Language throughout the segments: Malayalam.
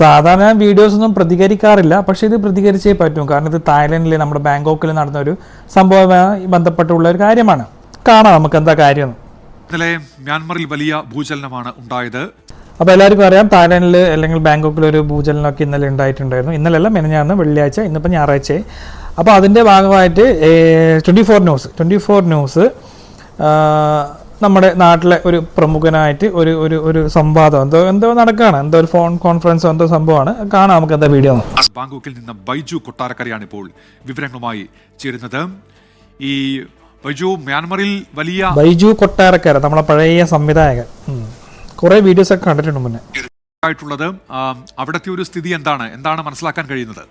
സാധാരണ വീഡിയോസ് ഒന്നും പ്രതികരിക്കാറില്ല പക്ഷെ ഇത് പ്രതികരിച്ചേ പറ്റും. കാരണം ഇത് തായ്ലൻഡിൽ നമ്മുടെ ബാങ്കോക്കിൽ നടന്ന ഒരു സംഭവവുമായി ബന്ധപ്പെട്ടുള്ള ഒരു കാര്യമാണ്. കാണാം നമുക്ക് എന്താ കാര്യം. ഇന്നലെ മ്യാൻമറിൽ വലിയ ഭൂചലനമാണ് ഉണ്ടായത്. അപ്പോൾ എല്ലാവർക്കും അറിയാം തായ്ലൻഡിൽ അല്ലെങ്കിൽ ബാങ്കോക്കിൽ ഒരു ഭൂചലനമൊക്കെ ഇന്നലെ ഉണ്ടായിട്ടുണ്ടായിരുന്നു. ഇന്നലെയല്ല മെനഞ്ഞാന്ന് വെള്ളിയാഴ്ച ഇന്നിപ്പോൾ ഞായറാഴ്ച. അപ്പോൾ അതിന്റെ ഭാഗമായിട്ട് twenty four news twenty four news നമ്മുടെ നാട്ടിലെ ഒരു പ്രമുഖനായിട്ട് ഒരു ഒരു ഒരു സംവാദം. എന്തോ എന്തോ നടക്കുകയാണ് എന്തോ ഒരു ഫോൺ കോൺഫറൻസോ എന്തോ സംഭവമാണ്. കാണാം നമുക്ക് എന്താ വീഡിയോ ബാങ്കോക്കിൽ നിന്ന് ബൈജു കൊട്ടാരക്കരയാണ് ഇപ്പോൾ വിവരങ്ങളുമായി ചേരുന്നത്. ഈ ബൈജു മ്യാൻമറിൽ വലിയ ബൈജു കൊട്ടാരക്കര നമ്മളെ പഴയ സംവിധായകൻ. കുറെ വീഡിയോസ് ഒക്കെ കണ്ടിട്ടുണ്ട് മുന്നേ. ആയിട്ടുള്ളത്. അവിടുത്തെ ഒരു സ്ഥിതി എന്താണ്? എന്താണ് മനസ്സിലാക്കാൻ കഴിയുന്നത്?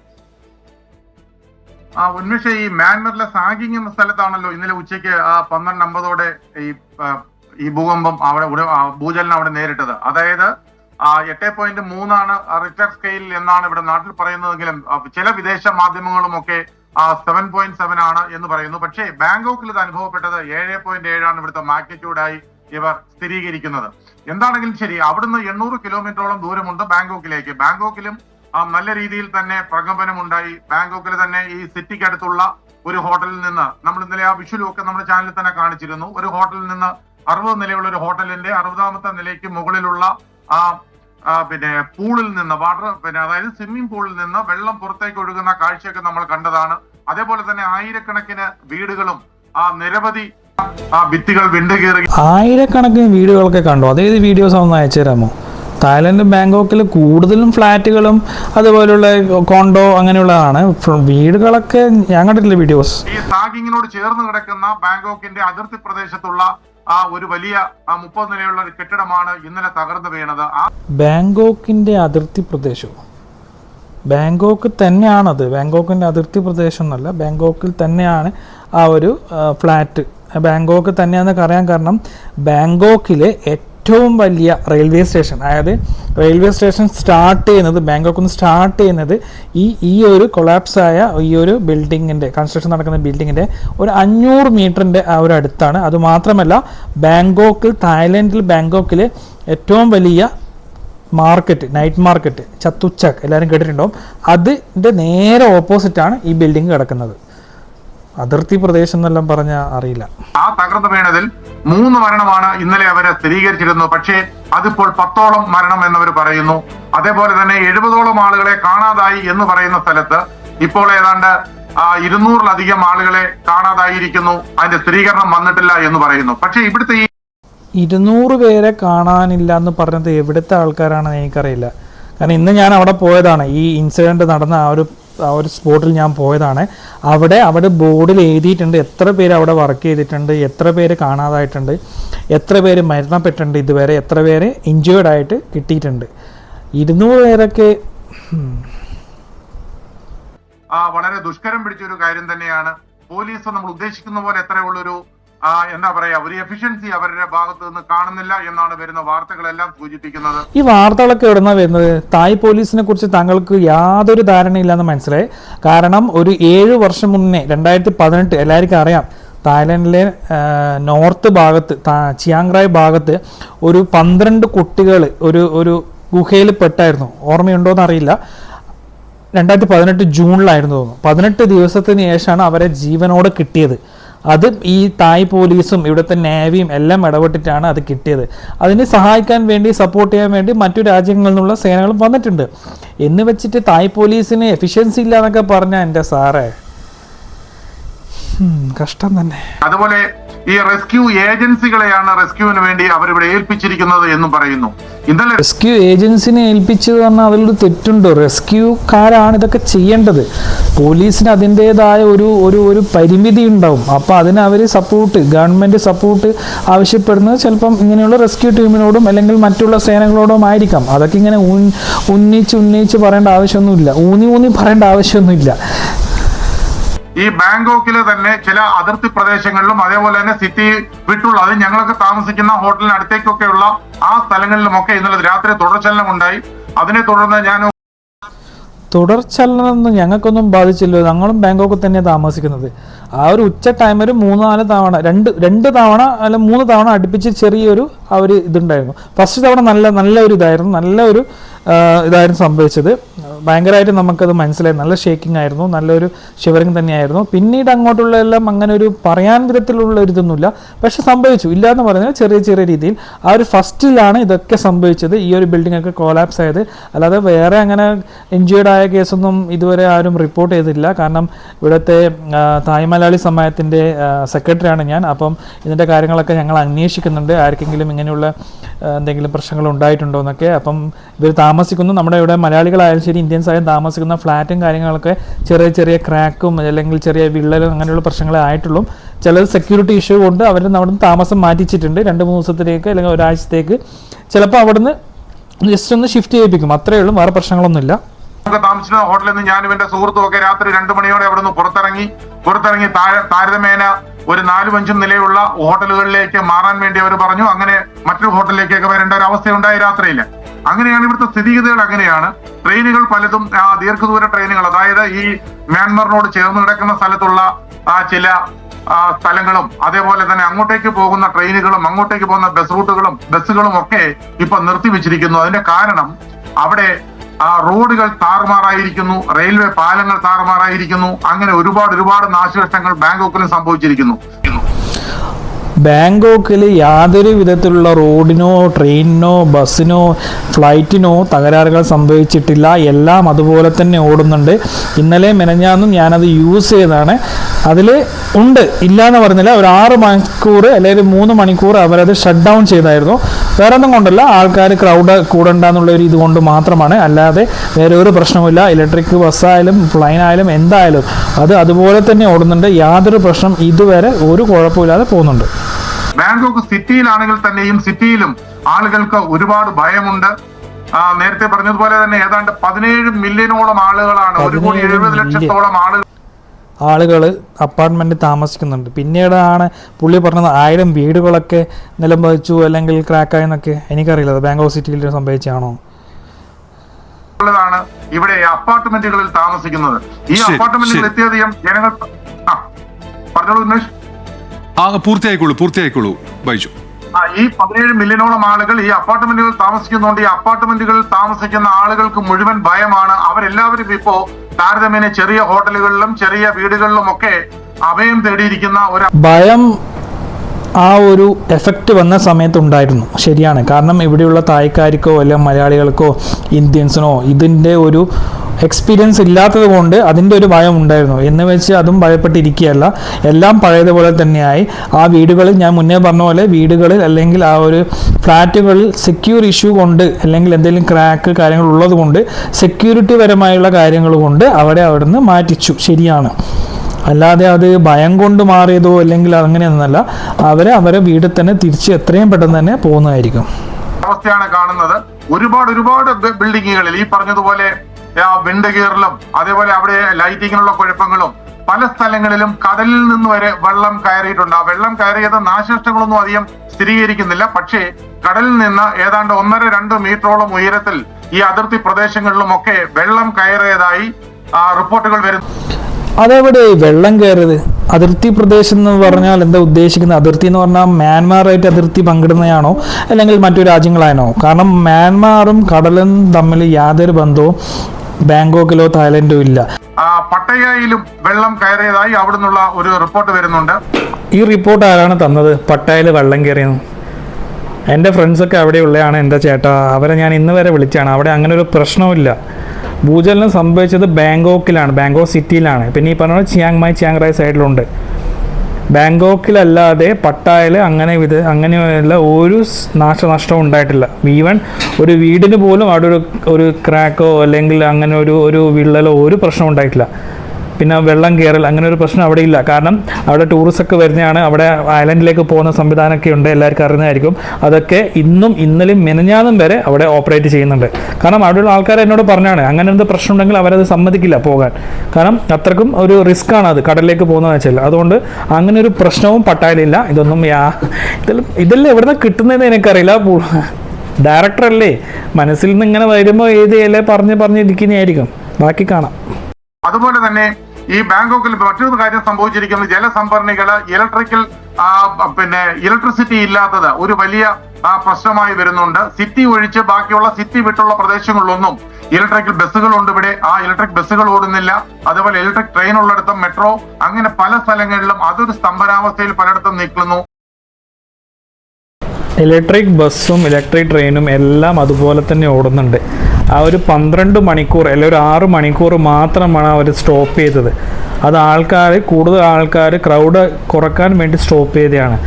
ആ ഉന്മേഷ ഈ മ്യാൻമറിലെ സാഗിങ് എന്ന സ്ഥലത്താണല്ലോ ഇന്നലെ ഉച്ചയ്ക്ക് ആ പന്ത്രണ്ട് അമ്പതോടെ ഈ ഈ ഭൂകമ്പം അവിടെ ഭൂചലനം അവിടെ നേരിട്ടത്. അതായത് ആ എട്ട് പോയിന്റ് മൂന്നാണ് റിക്ടർ സ്കെയിലിൽ എന്നാണ് ഇവിടെ നാട്ടിൽ പറയുന്നതെങ്കിലും ചില വിദേശ മാധ്യമങ്ങളും ഒക്കെ ആ സെവൻ പോയിന്റ് സെവൻ ആണ് എന്ന് പറയുന്നു. പക്ഷേ ബാങ്കോക്കിൽ ഇത് അനുഭവപ്പെട്ടത് ഏഴ് പോയിന്റ് ഏഴാണ് ഇവിടുത്തെ മാഗ്നിറ്റ്യൂഡായി ഇവർ സ്ഥിരീകരിക്കുന്നത്. എന്താണെങ്കിലും ശരി അവിടുന്ന് എണ്ണൂറ് കിലോമീറ്ററോളം ദൂരമുണ്ട് ബാങ്കോക്കിലേക്ക്. ബാങ്കോക്കിലും നല്ല രീതിയിൽ തന്നെ പ്രകമ്പനമുണ്ടായി. ബാങ്കോക്കിൽ തന്നെ ഈ സിറ്റിക്ക് അടുത്തുള്ള ഒരു ഹോട്ടലിൽ നിന്ന് നമ്മൾ ഇന്നലെ ആ വിഷുലൊക്കെ നമ്മുടെ ചാനലിൽ തന്നെ കാണിച്ചിരുന്നു. ഒരു ഹോട്ടലിൽ നിന്ന് അറുപത് നിലയുള്ള ഒരു ഹോട്ടലിന്റെ അറുപതാമത്തെ നിലയ്ക്ക് മുകളിലുള്ള ആ പിന്നെ പൂളിൽ നിന്ന് വാട്ടർ പിന്നെ അതായത് സ്വിമ്മിംഗ് പൂളിൽ നിന്ന് വെള്ളം പുറത്തേക്ക് ഒഴുകുന്ന കാഴ്ചയൊക്കെ നമ്മൾ കണ്ടതാണ്. അതേപോലെ തന്നെ ആയിരക്കണക്കിന് വീടുകളും ആ നിരവധി ആ ഭിത്തികൾ വിണ്ടുകീറി. ആയിരക്കണക്കിന് വീടുകളൊക്കെ കണ്ടു? അതേത് വീഡിയോസ് ഒന്ന് അയച്ചു തരാമോ തായ്ലൻഡ് ബാങ്കോക്കിൽ കൂടുതലും ഫ്ലാറ്റുകളും അതുപോലുള്ള കോണ്ടോ അങ്ങനെയുള്ളതാണ്. വീടുകളൊക്കെ ഞാൻ കണ്ടിട്ടില്ല വീഡിയോസ്. ഈ താഗിങ്ങിനോട് ചേർന്ന് കിടക്കുന്ന ബാങ്കോക്കിന്റെ അതിർത്തി പ്രദേശത്തുള്ള ആ ഒരു വലിയ മുപ്പത് നിലയുള്ള ഒരു കെട്ടിടമാണ് ഇന്നലെ തകർന്നു വീണത്. ബാങ്കോക്കിന്റെ അതിർത്തി പ്രദേശവും ബാങ്കോക്ക് തന്നെയാണത്. ബാങ്കോക്കിന്റെ അതിർത്തി പ്രദേശം എന്നല്ല. ബാങ്കോക്കിൽ തന്നെയാണ് ആ ഒരു ഫ്ലാറ്റ്. ബാങ്കോക്ക് തന്നെയാണെന്നൊക്കെ അറിയാൻ കാരണം ബാങ്കോക്കിലെ ഏറ്റവും വലിയ റെയിൽവേ സ്റ്റേഷൻ അതായത് റെയിൽവേ സ്റ്റേഷൻ സ്റ്റാർട്ട് ചെയ്യുന്നത് ബാങ്കോക്കിൽ നിന്ന് സ്റ്റാർട്ട് ചെയ്യുന്നത് ഈ ഈ ഒരു കൊളാപ്സ് ആയ ഈ ഒരു ബിൽഡിങ്ങിന്റെ കൺസ്ട്രക്ഷൻ നടക്കുന്ന ബിൽഡിങ്ങിന്റെ ഒരു അഞ്ഞൂറ് മീറ്ററിന്റെ ആ ഒരു അടുത്താണ്. അതുമാത്രമല്ല ബാങ്കോക്കിൽ തായ്ലൻഡിൽ ബാങ്കോക്കിൽ ഏറ്റവും വലിയ മാർക്കറ്റ് നൈറ്റ് മാർക്കറ്റ് ചത്തുച്ചക് എല്ലാവരും കേട്ടിട്ടുണ്ടാവും. അതിന്റെ നേരെ ഓപ്പോസിറ്റാണ് ഈ ബിൽഡിംഗ് കിടക്കുന്നത്. അതിർത്തി പ്രദേശം എന്നെല്ലാം പറഞ്ഞാൽ അറിയില്ല. ആ തകർന്നു വീണതിൽ മൂന്ന് മരണമാണ് ഇന്നലെ അവർ സ്ഥിരീകരിച്ചിരുന്നത്. പക്ഷേ അതിപ്പോൾ പത്തോളം മരണം എന്നവർ പറയുന്നു. അതേപോലെ തന്നെ എഴുപതോളം ആളുകളെ കാണാതായി എന്ന് പറയുന്ന സ്ഥലത്ത് ഇപ്പോൾ ഏതാണ്ട് ഇരുന്നൂറിലധികം ആളുകളെ കാണാതായിരിക്കുന്നു. അതിന്റെ സ്ഥിരീകരണം വന്നിട്ടില്ല എന്ന് പറയുന്നു. പക്ഷേ ഇവിടുത്തെ ഈ ഇരുന്നൂറ് പേരെ കാണാനില്ല എന്ന് പറഞ്ഞത് എവിടുത്തെ ആൾക്കാരാണെന്ന് എനിക്കറിയില്ല. കാരണം ഇന്ന് ഞാൻ അവിടെ പോയതാണ്. ഈ ഇൻസിഡന്റ് നടന്ന ആ ഒരു ആ ഒരു സ്പോട്ടിൽ ഞാൻ പോയതാണ്. അവിടെ അവിടെ ബോർഡിൽ എഴുതിയിട്ടുണ്ട് എത്ര പേര് അവിടെ വർക്ക് ചെയ്തിട്ടുണ്ട് എത്ര പേര് കാണാതായിട്ടുണ്ട് എത്ര പേര് മരണപ്പെട്ടിട്ടുണ്ട് ഇതുവരെ എത്ര പേര് ഇഞ്ചേർഡ് ആയിട്ട് കിട്ടിയിട്ടുണ്ട്. ഇരുന്നൂറ് പേരൊക്കെ ആ വളരെ ദുഷ്കരം പിടിച്ച ഒരു കാര്യം തന്നെയാണ്. പോലീസ് നമ്മൾ ഉദ്ദേശിക്കുന്ന പോലെ എത്രയുള്ളൊരു എന്താ പറയാ ഒരു എഫിഷ്യൻസി അവരുടെ ഭാഗത്ത് നിന്ന് കാണുന്നില്ല എന്നാണ് വരുന്ന വാർത്തകളെല്ലാം സൂചിപ്പിക്കുന്നത്. ഈ വാർത്തകളൊക്കെ എവിടുന്ന വരുന്നത്? തായ് പോലീസിനെ കുറിച്ച് താങ്കൾക്ക് യാതൊരു ധാരണയില്ലെന്ന് മനസ്സിലായി. കാരണം ഒരു ഏഴ് വർഷം മുന്നേ രണ്ടായിരത്തി പതിനെട്ട് എല്ലാവർക്കും അറിയാം തായ്ലൻഡിലെ നോർത്ത് ഭാഗത്ത് ചിയാങ്റായ് ഭാഗത്ത് ഒരു പന്ത്രണ്ട് കുട്ടികൾ ഒരു ഒരു ഗുഹയിൽ പെട്ടായിരുന്നു. ഓർമ്മയുണ്ടോ എന്നറിയില്ല രണ്ടായിരത്തി പതിനെട്ട് ജൂണിലായിരുന്നു തോന്നുന്നു. പതിനെട്ട് ദിവസത്തിന് ശേഷമാണ് അവരെ ജീവനോടെ കിട്ടിയത്. അത് ഈ തായ് പോലീസും ഇവിടുത്തെ നേവിയും എല്ലാം ഇടപെട്ടിട്ടാണ് അത് കിട്ടിയത്. അതിനെ സഹായിക്കാൻ വേണ്ടി സപ്പോർട്ട് ചെയ്യാൻ വേണ്ടി മറ്റു രാജ്യങ്ങളിൽ നിന്നുള്ള സേനകളും വന്നിട്ടുണ്ട്. എന്ന് വെച്ചിട്ട് തായ് പോലീസിന് എഫിഷ്യൻസി ഇല്ല എന്നൊക്കെ പറഞ്ഞ എന്റെ സാറേ. കഷ്ടം തന്നെ. അതുപോലെ ഈ റെസ്ക്യൂ ഏജൻസികളെയാണ് റെസ്ക്യൂവിന് വേണ്ടി അവരിവിടെ ഏൽപ്പിച്ചിരിക്കുന്നത് എന്നും പറയുന്നു. ഇന്നലെ റെസ്ക്യൂ ഏജൻസിനെ ഏൽപ്പിച്ചത് പറഞ്ഞാൽ അതിലൊരു തെറ്റുണ്ടോ? റെസ്ക്യൂക്കാരാണ് ഇതൊക്കെ ചെയ്യേണ്ടത്. പോലീസിന് അതിന്റെതായ ഒരു ഒരു ഒരു പരിമിതി ഉണ്ടാവും. അപ്പോൾ അതിന് അവർ സപ്പോർട്ട് ഗവൺമെന്റ് സപ്പോർട്ട് ആവശ്യപ്പെടുന്നത് ചിലപ്പം ഇങ്ങനെയുള്ള റെസ്ക്യൂ ടീമിനോടും അല്ലെങ്കിൽ മറ്റുള്ള സേനകളോടും ആയിരിക്കാം. അതൊക്കെ ഇങ്ങനെ ഉന്നിച്ച് ഉന്നയിച്ച് പറയേണ്ട ആവശ്യമൊന്നുമില്ല. ഊന്നി ഊന്നി പറയേണ്ട ആവശ്യമൊന്നുമില്ല. ഈ ബാങ്കോക്കിലെ തന്നെ ചില അതിർത്തി പ്രദേശങ്ങളിലും അതേപോലെ തന്നെ സിറ്റി വിട്ടുള്ള അത് ഞങ്ങളൊക്കെ താമസിക്കുന്ന ഹോട്ടലിന് അടുത്തേക്കൊക്കെയുള്ള ആ സ്ഥലങ്ങളിലുമൊക്കെ ഇന്നലെ രാത്രി തുടർചലനം ഉണ്ടായി അതിനെ തുടർന്ന് ഞാൻ തുടർച്ചലനമൊന്നും ഞങ്ങൾക്കൊന്നും ബാധിച്ചില്ല ഞങ്ങളും ബാങ്കോക്കിൽ തന്നെയാണ് താമസിക്കുന്നത്. ആ ഒരു ഉച്ച ടൈമിൽ മൂന്നാൽ മൂന്ന് നാല് തവണ രണ്ട് രണ്ട് തവണ അല്ല മൂന്ന് തവണ അടുപ്പിച്ച് ചെറിയൊരു ആ ഒരു ഇതുണ്ടായിരുന്നു. ഫസ്റ്റ് തവണ നല്ല നല്ല ഒരു ഇതായിരുന്നു. നല്ല ഒരു ഇതായിരുന്നു സംഭവിച്ചത്. ഭയങ്കരമായിട്ട് നമുക്കത് മനസ്സിലായി. നല്ല ഷേക്കിംഗ് ആയിരുന്നു. നല്ലൊരു ഷിവറിങ് തന്നെയായിരുന്നു. പിന്നീട് അങ്ങോട്ടുള്ള എല്ലാം അങ്ങനെ ഒരു പറയാൻ വിധത്തിലുള്ള ഒരിതൊന്നുമില്ല. പക്ഷെ സംഭവിച്ചു. ഇല്ല എന്ന് പറഞ്ഞാൽ ചെറിയ ചെറിയ രീതിയിൽ ആ ഒരു ഫസ്റ്റിലാണ് ഇതൊക്കെ സംഭവിച്ചത്. ഈ ഒരു ബിൽഡിംഗ് ഒക്കെ കോലാപ്സ് ആയത്. അല്ലാതെ വേറെ അങ്ങനെ ഇഞ്ചേർഡ് ആയ കേസൊന്നും ഇതുവരെ ആരും റിപ്പോർട്ട് ചെയ്തില്ല കാരണം ഇവിടുത്തെ തായ് മലയാളി സമയത്തിന്റെ സെക്രട്ടറിയാണ് ഞാൻ. അപ്പം ഇതിന്റെ കാര്യങ്ങളൊക്കെ ഞങ്ങൾ അന്വേഷിക്കുന്നുണ്ട്. ആർക്കെങ്കിലും ഇങ്ങനെയുള്ള എന്തെങ്കിലും പ്രശ്നങ്ങൾ ഉണ്ടായിട്ടുണ്ടോ എന്നൊക്കെ. അപ്പം ഇവർ താമസിക്കുന്നു. നമ്മുടെ ഇവിടെ മലയാളികളായാലും ശരി ഇന്ത്യൻസ് ആയാലും താമസിക്കുന്ന ഫ്ലാറ്റും കാര്യങ്ങളൊക്കെ ചെറിയ ചെറിയ ക്രാക്കും അല്ലെങ്കിൽ ചെറിയ വിള്ളലും അങ്ങനെയുള്ള പ്രശ്നങ്ങളെ ആയിട്ടുള്ളൂ. ചിലത് സെക്യൂരിറ്റി ഇഷ്യൂ കൊണ്ട് അവർ നിന്ന് താമസം മാറ്റിച്ചിട്ടുണ്ട്. രണ്ട് മൂന്ന് ദിവസത്തിലേക്ക് അല്ലെങ്കിൽ ഒരാഴ്ചത്തേക്ക്. ചിലപ്പോൾ അവിടുന്ന് ജസ്റ്റ് ഒന്ന് ഷിഫ്റ്റ് ചെയ്യിപ്പിക്കും. അത്രയേ ഉള്ളൂ. വേറെ പ്രശ്നങ്ങളൊന്നുമില്ല. ഒക്കെ താമസിക്കുന്ന ഹോട്ടലിൽ നിന്ന് ഞാനും എന്റെ സുഹൃത്തും ഒക്കെ രാത്രി രണ്ടു മണിയോടെ അവിടെ നിന്ന് പുറത്തിറങ്ങി പുറത്തിറങ്ങി താരതമ്യേന ഒരു നാലും അഞ്ചും നിലയുള്ള ഹോട്ടലുകളിലേക്ക് മാറാൻ വേണ്ടി അവർ പറഞ്ഞു. അങ്ങനെ മറ്റൊരു ഹോട്ടലിലേക്കൊക്കെ വരേണ്ട ഒരു അവസ്ഥയുണ്ടായി രാത്രിയിൽ. അങ്ങനെയാണ് ഇവിടുത്തെ സ്ഥിതിഗതികൾ അങ്ങനെയാണ്. ട്രെയിനുകൾ പലതും ആ, ദീർഘദൂര ട്രെയിനുകൾ അതായത് ഈ മ്യാൻമറിനോട് ചേർന്ന് കിടക്കുന്ന സ്ഥലത്തുള്ള ആ, ചില സ്ഥലങ്ങളും അതേപോലെ തന്നെ അങ്ങോട്ടേക്ക് പോകുന്ന ട്രെയിനുകളും അങ്ങോട്ടേക്ക് പോകുന്ന ബസ് റൂട്ടുകളും ബസ്സുകളും ഒക്കെ ഇപ്പൊ നിർത്തിവെച്ചിരിക്കുന്നു. അതിന്റെ കാരണം അവിടെ ആ റോഡുകൾ താറുമാറായിരിക്കുന്നു റെയിൽവേ പാലങ്ങൾ താറുമാറായിരിക്കുന്നു അങ്ങനെ ഒരുപാട് ഒരുപാട് നാശനഷ്ടങ്ങൾ ബാങ്കോക്കിലും സംഭവിച്ചിരിക്കുന്നു. ബാങ്കോക്കിൽ യാതൊരു വിധത്തിലുള്ള റോഡിനോ ട്രെയിനിനോ ബസ്സിനോ ഫ്ലൈറ്റിനോ തകരാറുകൾ സംഭവിച്ചിട്ടില്ല. എല്ലാം അതുപോലെ തന്നെ ഓടുന്നുണ്ട്. ഇന്നലെ മെനഞ്ഞാന്നും ഞാനത് യൂസ് ചെയ്തതാണ്. അതിൽ ഉണ്ട്. ഇല്ല എന്ന് പറഞ്ഞില്ല. ഒരു ആറ് മണിക്കൂർ അല്ലെങ്കിൽ മൂന്ന് മണിക്കൂർ അവരത് ഷട്ട് ഡൗൺ ചെയ്തായിരുന്നു. വേറെ ഒന്നും കൊണ്ടല്ല. ആൾക്കാർ ക്രൗഡ് കൂടണ്ടെന്നുള്ള ഒരു ഇത് കൊണ്ട് മാത്രമാണ്. അല്ലാതെ വേറെ ഒരു പ്രശ്നവുമില്ല. ഇലക്ട്രിക് ബസ്സായാലും പ്ലെയിൻ ആയാലും എന്തായാലും അത് അതുപോലെ തന്നെ ഓടുന്നുണ്ട്. യാതൊരു പ്രശ്നം ഇതുവരെ ഒരു കുഴപ്പമില്ലാതെ പോകുന്നുണ്ട്. ബാങ്കോക്ക് സിറ്റിയിലാണെങ്കിൽ തന്നെയും സിറ്റിയിലും ആളുകൾക്ക് ഒരുപാട് ഭയമുണ്ട്. നേരത്തെ പറഞ്ഞതുപോലെ തന്നെ ഏതാണ്ട് പതിനേഴ് മില്യണോളം ആളുകളാണ്. ഒരു കോടി എഴുപത് ലക്ഷത്തോളം ആളുകൾ ആളുകൾ അപ്പാർട്ട്മെന്റ് താമസിക്കുന്നുണ്ട്. പിന്നീടാണ് പുള്ളി പറഞ്ഞത് ആയിരം വീടുകളൊക്കെ നിലം പതിച്ചു അല്ലെങ്കിൽ ക്രാക്കായി എന്നൊക്കെ എനിക്കറിയില്ല. അത് ബാംഗ്ലൂർ സിറ്റിയിൽ സംഭവിച്ചാണോ ഉള്ളതാണ് ഇവിടെ അപ്പാർട്ട്മെന്റുകളിൽ താമസിക്കുന്നത്. ഈ അപ്പാർട്ട്മെന്റിൽ അപ്പാർട്ട്മെന്റുകളിൽ. എത്തിയധികം ജനങ്ങൾ ആ പറഞ്ഞോളൂ ഉന്മേഷ്. ആ പൂർത്തിയായിക്കോളൂ പൂർത്തിയായിക്കോളൂ. ബൈജു. ആ, ഈ പതിനേഴ് മില്യണോളം ആളുകൾ ഈ അപ്പാർട്ട്മെന്റുകളിൽ താമസിക്കുന്നുണ്ട്. ഈ അപ്പാർട്ട്മെന്റുകളിൽ താമസിക്കുന്ന ആളുകൾക്ക് മുഴുവൻ ഭയമാണ്. അവരെല്ലാവരും ഇപ്പോ താരതമ്യേന ചെറിയ ഹോട്ടലുകളിലും ചെറിയ വീടുകളിലും ഒക്കെ അഭയം തേടിയിരിക്കുന്ന ഒരു ഭയം ആ ഒരു എഫക്റ്റ് വന്ന സമയത്തുണ്ടായിരുന്നു ശരിയാണ്. കാരണം ഇവിടെയുള്ള തായ്ക്കാർക്കോ അല്ലെങ്കിൽ മലയാളികൾക്കോ ഇന്ത്യൻസിനോ ഇതിന്റെ ഒരു എക്സ്പീരിയൻസ് ഇല്ലാത്തത് കൊണ്ട് അതിന്റെ ഒരു ഭയം ഉണ്ടായിരുന്നു. എന്ന് വെച്ച് അതും ഭയപ്പെട്ടിരിക്കുകയല്ല. എല്ലാം പഴയതുപോലെ തന്നെയായി. ആ വീടുകളിൽ ഞാൻ മുന്നേ പറഞ്ഞ പോലെ വീടുകളിൽ അല്ലെങ്കിൽ ആ ഒരു ഫ്ലാറ്റുകളിൽ സെക്യൂർ ഇഷ്യൂ കൊണ്ട് അല്ലെങ്കിൽ എന്തെങ്കിലും ക്രാക്ക് കാര്യങ്ങൾ ഉള്ളത് കൊണ്ട് സെക്യൂരിറ്റി പരമായുള്ള കാര്യങ്ങൾ കൊണ്ട് അവിടെ അവിടുന്ന് മാറ്റിച്ചു. ശരിയാണ്. അല്ലാതെ അത് ഭയം കൊണ്ട് മാറിയതോ അല്ലെങ്കിൽ അങ്ങനെയൊന്നല്ല അവരെ അവരെ വീട്ടിൽ തന്നെ തിരിച്ച് എത്രയും പെട്ടെന്ന് തന്നെ പോകുന്നതായിരിക്കും. അവസ്ഥയാണ് കാണുന്നത്. ഒരുപാട് ഒരുപാട് ബിൽഡിങ്ങുകളിൽ ഈ പറഞ്ഞതുപോലെ വിൻഡ് അതേപോലെ അവിടെ ലൈറ്റിങ്ങിനുള്ള കുഴപ്പങ്ങളും പല സ്ഥലങ്ങളിലും കടലിൽ നിന്ന് വരെ വെള്ളം കയറിയിട്ടുണ്ട്. ആ വെള്ളം കയറിയത് നാശനഷ്ടങ്ങളൊന്നും അധികം സ്ഥിരീകരിക്കുന്നില്ല. പക്ഷേ കടലിൽ നിന്ന് ഏതാണ്ട് ഒന്നര രണ്ട് മീറ്ററോളം ഉയരത്തിൽ ഈ അതിർത്തി പ്രദേശങ്ങളിലും ഒക്കെ വെള്ളം കയറിയതായി റിപ്പോർട്ടുകൾ വരുന്നു. അതെവിടെ ഈ വെള്ളം കയറിയത്? അതിർത്തി പ്രദേശം എന്ന് പറഞ്ഞാൽ എന്താ ഉദ്ദേശിക്കുന്നത്? അതിർത്തി എന്ന് പറഞ്ഞാൽ മ്യാൻമാറായിട്ട് അതിർത്തി പങ്കിടുന്നതാണോ അല്ലെങ്കിൽ മറ്റു രാജ്യങ്ങളാണോ കാരണം മ്യാൻമാറും കടലും തമ്മിൽ യാതൊരു ബന്ധവും ബാങ്കോക്കിലോ തായ്ലൻഡോ ഇല്ല. ആ, പട്ടയയിലും വെള്ളം കയറിയതായി അവിടുന്നുള്ള ഒരു റിപ്പോർട്ട് വരുന്നുണ്ട്. ഈ റിപ്പോർട്ട് ആരാണ് തന്നത്? പട്ടയയിൽ വെള്ളം കയറിയെന്ന്. എന്റെ ഫ്രണ്ട്സൊക്കെ അവിടെയുള്ളതാണ് എന്റെ ചേട്ടാ. അവരെ ഞാൻ ഇന്ന് വരെ വിളിച്ചാണ്. അവിടെ അങ്ങനെ ഒരു പ്രശ്നവുമില്ല ഭൂചലനം സംഭവിച്ചത് ബാങ്കോക്കിലാണ് ബാങ്കോക്ക് സിറ്റിയിലാണ്. പിന്നെ ഈ പറഞ്ഞ ചിയാങ് മായ് ചിയാങ് റായ് സൈഡിലുണ്ട്. ബാങ്കോക്കിലല്ലാതെ പട്ടായയിൽ അങ്ങനെ വിധ അങ്ങനെയുള്ള ഒരു നാശനഷ്ടവും ഉണ്ടായിട്ടില്ല. ഈവൻ ഒരു വീടിന് പോലും അവിടെ ഒരു ഒരു ക്രാക്കോ അല്ലെങ്കിൽ അങ്ങനെ ഒരു ഒരു വിള്ളലോ ഒരു പ്രശ്നം ഉണ്ടായിട്ടില്ല. പിന്നെ വെള്ളം കയറൽ അങ്ങനെ ഒരു പ്രശ്നം അവിടെ ഇല്ല. കാരണം അവിടെ ടൂറിസ്റ്റ് ഒക്കെ വരുന്നതാണ്. അവിടെ ഐലൻഡിലേക്ക് പോകുന്ന സംവിധാനമൊക്കെ ഉണ്ട്. എല്ലാവർക്കും അറിയുന്നതായിരിക്കും. അതൊക്കെ ഇന്നും ഇന്നലെയും മെനഞ്ഞാതും വരെ അവിടെ ഓപ്പറേറ്റ് ചെയ്യുന്നുണ്ട്. കാരണം അവിടെയുള്ള ആൾക്കാർ എന്നോട് പറഞ്ഞാണ് അങ്ങനെ എന്ത് പ്രശ്നം ഉണ്ടെങ്കിൽ അവരത് സമ്മതിക്കില്ല പോകാൻ. കാരണം അത്രക്കും ഒരു റിസ്ക് ആണ് അത് കടലിലേക്ക് പോകുന്നതെന്ന് വെച്ചാൽ അതുകൊണ്ട് അങ്ങനെ ഒരു പ്രശ്നവും പട്ടായലില്ല. ഇതൊന്നും യാ ഇതെല്ലാം എവിടെ നിന്ന് കിട്ടുന്നതെന്ന് എനിക്കറിയില്ല. ഡയറക്ടർ അല്ലേ? മനസ്സിൽ നിന്ന് ഇങ്ങനെ വരുമ്പോൾ ഏത് ഇല പറഞ്ഞ് ഇരിക്കുന്നതായിരിക്കും. ബാക്കി കാണാം. അതുപോലെ തന്നെ ഈ ബാങ്കോക്കിൽ മറ്റൊരു കാര്യം സംഭവിച്ചിരിക്കുന്നത് ജലസംഭരണികൾ ഇലക്ട്രിക്കൽ പിന്നെ ഇലക്ട്രിസിറ്റി ഇല്ലാത്തത് ഒരു വലിയ പ്രശ്നമായി വരുന്നുണ്ട്. സിറ്റി ഒഴിച്ച് ബാക്കിയുള്ള സിറ്റി വിട്ടുള്ള പ്രദേശങ്ങളിലൊന്നും ഇലക്ട്രിക്കൽ ബസ്സുകളുണ്ട് ഇവിടെ. ആ ഇലക്ട്രിക് ബസ്സുകൾ ഓടുന്നില്ല. അതുപോലെ ഇലക്ട്രിക് ട്രെയിൻ ഉള്ളിടത്തും മെട്രോ അങ്ങനെ പല സ്ഥലങ്ങളിലും അതൊരു സ്തംഭനാവസ്ഥയിൽ പലയിടത്തും നിൽക്കുന്നു. ഇലക്ട്രിക് ബസ്സും ഇലക്ട്രിക് ട്രെയിനും എല്ലാം അതുപോലെ തന്നെ ഓടുന്നുണ്ട്. ആ ഒരു പന്ത്രണ്ട് മണിക്കൂർ അല്ലെങ്കിൽ ഒരു ആറ് മണിക്കൂർ മാത്രമാണ് അവർ സ്റ്റോപ്പ് ചെയ്തത്. അത് ആൾക്കാർ കൂടുതൽ ആൾക്കാർ ക്രൗഡ് കുറയ്ക്കാൻ വേണ്ടി സ്റ്റോപ്പ് ചെയ്തതാണ്.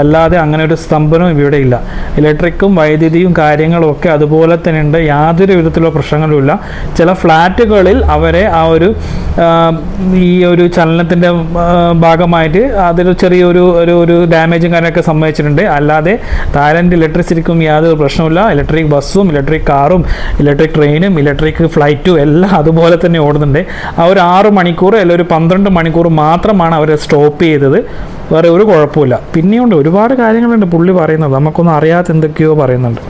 അല്ലാതെ അങ്ങനെ ഒരു സ്തംഭനവും ഇവിടെ ഇല്ല. ഇലക്ട്രിക്കും വൈദ്യുതിയും കാര്യങ്ങളും ഒക്കെ അതുപോലെ തന്നെ ഉണ്ട്. യാതൊരു വിധത്തിലുള്ള പ്രശ്നങ്ങളുമില്ല ചില ഫ്ലാറ്റുകളിൽ അവരെ ആ ഒരു ഈ ഒരു ചലനത്തിന്റെ ഭാഗമായിട്ട് അതിൽ ചെറിയൊരു ഒരു ഒരു ഡാമേജും കാര്യമൊക്കെ സംഭവിച്ചിട്ടുണ്ട്. അല്ലാതെ തായ്ലൻഡ് ഇലക്ട്രിസിറ്റിക്കും യാതൊരു പ്രശ്നമില്ല ഇലക്ട്രിക് ബസ്സും ഇലക്ട്രിക് കാറും ഇലക്ട്രിക് ട്രെയിനും ഇലക്ട്രിക് ഫ്ലൈറ്റും എല്ലാം അതുപോലെ തന്നെ ഓടുന്നുണ്ട്. ആ ഒരു ആറ് മണിക്കൂർ അല്ലെങ്കിൽ ഒരു പന്ത്രണ്ട് മണിക്കൂർ മാത്രമാണ് അവരെ സ്റ്റോപ്പ് ചെയ്തത്. വേറെ ഒരു കുഴപ്പമില്ല പിന്നെയുണ്ട് ഒരുപാട് കാര്യങ്ങളുണ്ട് പുള്ളി പറയുന്നത്. നമുക്കൊന്നും അറിയാത്ത എന്തൊക്കെയോ പറയുന്നുണ്ട്.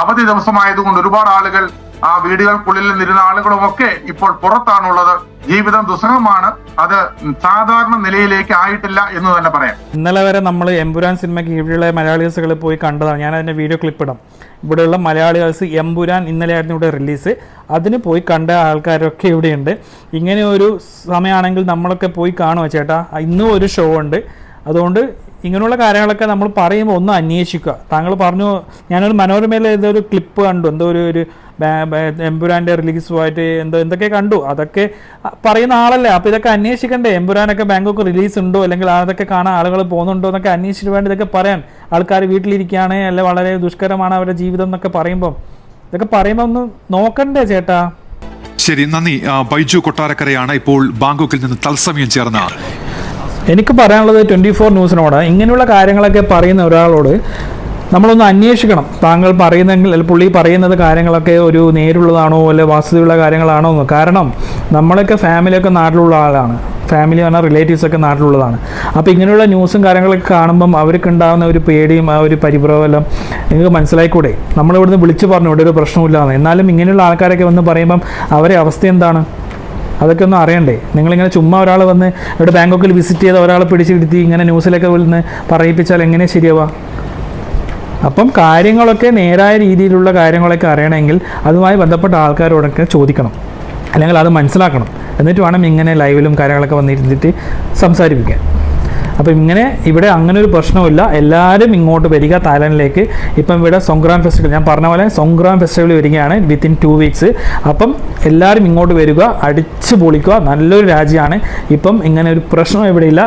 അവധി ദിവസമായതുകൊണ്ട് ഒരുപാട് ആളുകൾ ആ വീടുകൾക്കുള്ളിൽ നിന്നിരുന്ന ആളുകളും ഒക്കെ ഇപ്പോൾ പുറത്താണുള്ളത്. ജീവിതം ദുസ്സഹമാണ്. അത് സാധാരണ നിലയിലേക്ക് ആയിട്ടില്ല എന്ന് തന്നെ പറയാം. ഇന്നലെ വരെ നമ്മൾ എമ്പുരാൻ സിനിമയ്ക്ക് ഇവിടെയുള്ള മലയാളീസുകൾ പോയി കണ്ടതാണ്. ഞാൻ അതിന്റെ വീഡിയോ ക്ലിപ്പ് ഇടാം. ഇവിടെയുള്ള മലയാളികൾസ് എമ്പുരാൻ ഇന്നലെയായിരുന്നു ഇവിടെ റിലീസ് അതിന് പോയി കണ്ട ആൾക്കാരൊക്കെ ഇവിടെയുണ്ട്. ഇങ്ങനെ ഒരു സമയമാണെങ്കിൽ നമ്മളൊക്കെ പോയി കാണുമോ ചേട്ടാ. ഇന്നും ഒരു ഷോ ഉണ്ട്. അതുകൊണ്ട് ഇങ്ങനെയുള്ള കാര്യങ്ങളൊക്കെ നമ്മൾ പറയുമ്പോൾ ഒന്ന് അന്വേഷിക്കുക. താങ്കൾ പറഞ്ഞു ഞാനൊരു മനോരമയിലെ ഏതോ ഒരു ക്ലിപ്പ് കണ്ടു. എന്തോ ഒരു ഒരു ബാ- റിലീസ് പോയിട്ട് എന്തോ എന്തൊക്കെ കണ്ടു. അതൊക്കെ പറയുന്ന ആളല്ലേ. അപ്പോൾ ഇതൊക്കെ അന്വേഷിക്കണ്ടേ? എമ്പുരാനൊക്കെ ബാങ്കോക്ക് റിലീസ് ഉണ്ടോ? അല്ലെങ്കിൽ അതൊക്കെ കാണാൻ ആളുകൾ പോകുന്നുണ്ടോ എന്നൊക്കെ അന്വേഷിച്ചിട്ട് വേണ്ടി ഇതൊക്കെ പറയാൻ. ആൾക്കാർ വീട്ടിലിരിക്കുകയാണ് അല്ലെ വളരെ ദുഷ്കരമാണ് അവരുടെ ജീവിതം എന്നൊക്കെ പറയുമ്പം. ഇതൊക്കെ പറയുമ്പോൾ ഒന്ന് നോക്കണ്ടേ ചേട്ടാ? ശരി നന്ദി. ബൈജു കൊട്ടാരക്കരയാണ് ഇപ്പോൾ ബാങ്കോക്കിൽ നിന്ന് തത്സമയം ചേർന്ന എനിക്ക് പറയാനുള്ളത് ട്വന്റി ഫോർ ന്യൂസിനോട് ഇങ്ങനെയുള്ള കാര്യങ്ങളൊക്കെ പറയുന്ന ഒരാളോട് നമ്മളൊന്ന് അന്വേഷിക്കണം. താങ്കൾ പറയുന്നെങ്കിൽ പുള്ളി പറയുന്നത് കാര്യങ്ങളൊക്കെ ഒരു നേരുള്ളതാണോ അല്ലെ വസ്തുതയുള്ള കാര്യങ്ങളാണോ എന്ന്. കാരണം നമ്മളൊക്കെ ഫാമിലിയൊക്കെ നാട്ടിലുള്ള ആളാണ്. ഫാമിലി പറഞ്ഞാൽ റിലേറ്റീവ്സ് ഒക്കെ നാട്ടിലുള്ളതാണ്. അപ്പോൾ ഇങ്ങനെയുള്ള ന്യൂസും കാര്യങ്ങളൊക്കെ കാണുമ്പം അവർക്ക് ഉണ്ടാകുന്ന ഒരു പേടിയും ആ ഒരു പരിപ്രവെല്ലാം നിങ്ങൾക്ക് മനസ്സിലായിക്കൂടെ? നമ്മളിവിടുന്ന് വിളിച്ചു പറഞ്ഞു ഇവിടെ ഒരു പ്രശ്നമില്ലാന്ന് എന്നാലും ഇങ്ങനെയുള്ള ആൾക്കാരൊക്കെ വന്ന് പറയുമ്പം അവരെ അവസ്ഥ എന്താണ്? അതൊക്കെ ഒന്നും അറിയണ്ടേ? നിങ്ങളിങ്ങനെ ചുമ്മാ ഒരാൾ വന്ന് ഇവിടെ ബാങ്കോക്കിൽ വിസിറ്റ് ചെയ്ത ഒരാളെ പിടിച്ചിരുത്തി ഇങ്ങനെ ന്യൂസിലൊക്കെ വന്ന് പറയിപ്പിച്ചാൽ എങ്ങനെ ശരിയാവാ അപ്പം കാര്യങ്ങളൊക്കെ നേരായ രീതിയിലുള്ള കാര്യങ്ങളൊക്കെ അറിയണമെങ്കിൽ അതുമായി ബന്ധപ്പെട്ട ആൾക്കാരോടൊക്കെ ചോദിക്കണം. അല്ലെങ്കിൽ അത് മനസ്സിലാക്കണം. എന്നിട്ട് വേണം ഇങ്ങനെ ലൈവിലും കാര്യങ്ങളൊക്കെ വന്നിരുന്നിട്ട് സംസാരിപ്പിക്കാൻ. അപ്പം ഇങ്ങനെ ഇവിടെ അങ്ങനെ ഒരു പ്രശ്നമില്ല എല്ലാവരും ഇങ്ങോട്ട് വരിക തായ്ലാൻഡിലേക്ക് ഇപ്പം ഇവിടെ സൊങ്ക്രാൻ ഫെസ്റ്റിവൽ ഞാൻ പറഞ്ഞ പോലെ സൊങ്ക്രാൻ ഫെസ്റ്റിവൽ വരികയാണ് വിത്തിൻ ടു വീക്സ് അപ്പം എല്ലാവരും ഇങ്ങോട്ട് വരിക അടിച്ചു പൊളിക്കുക നല്ലൊരു രാജ്യമാണ്. ഇപ്പം ഇങ്ങനെ ഒരു പ്രശ്നം ഇവിടെ ഇല്ല.